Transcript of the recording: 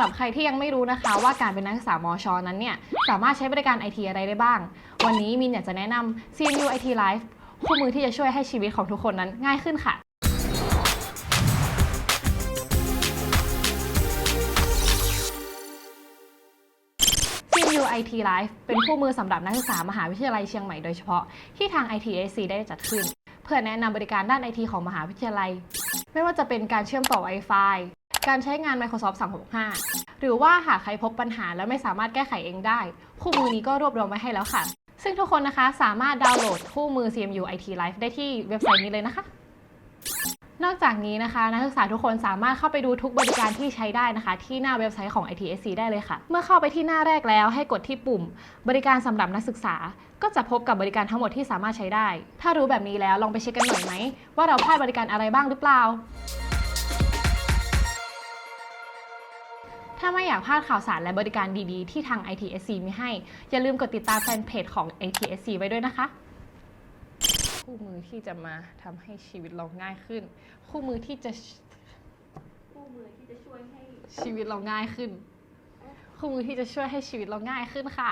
หรับใครที่ยังไม่รู้นะคะ ว่าการเป็นนักศึกษามชอนั้นเนี่ยสามารถใช้บริการ IT อะไรได้บ้าง วันนี้มินอยากจะแนะนำ CMU IT Life คู่มือที่จะช่วยให้ชีวิตของทุกคนนั้นง่ายขึ้นค่ะ CMU IT Life เป็นคู่มือสำหรับนักศึกษามหาวิทยาลัยเชียงใหม่โดยเฉพาะที่ทาง ITSC ได้จัดขึ้น เพื่อแนะนำบริการด้าน IT ของมหาวิทยาลัย ไม่ว่าจะเป็นการเชื่อมต่อ Wi-Fi การใช้งาน Microsoft 365 หรือว่าหากใครพบปัญหาและไม่สามารถแก้ไขเองได้ คู่มือนี้ก็รวบรวมไว้ให้แล้วค่ะ ซึ่งทุกคนนะคะสามารถดาวน์โหลดคู่มือ CMU IT Life ได้ที่เว็บไซต์นี้เลยนะคะ นอกจากนี้นะคะ นักศึกษาทุกคนสามารถเข้าไปดูทุกบริการที่ใช้ได้นะคะ ที่หน้าเว็บไซต์ของ ITSC ได้เลยค่ะ เมื่อเข้าไปที่หน้าแรกแล้วให้กดที่ปุ่ม บริการสำหรับนักศึกษา ก็จะพบกับบริการทั้งหมดที่สามารถใช้ได้ ถ้ารู้แบบนี้แล้วลองไปเช็คกันหน่อยไหมว่าเราพลาดบริการอะไรบ้างหรือเปล่า ถ้าไม่อยากพลาดข่าวสารและบริการดีๆ ที่ทาง ITSC มีให้ อย่าลืมกดติดตามแฟนเพจของ ITSC ไว้ด้วยนะคะ คู่มือที่จะมาทำให้ชีวิตเราง่ายขึ้น คู่มือที่จะคู่มือที่จะช่วยให้ชีวิตเราง่ายขึ้น คู่มือที่จะช่วยให้ชีวิตเราง่ายขึ้นค่ะ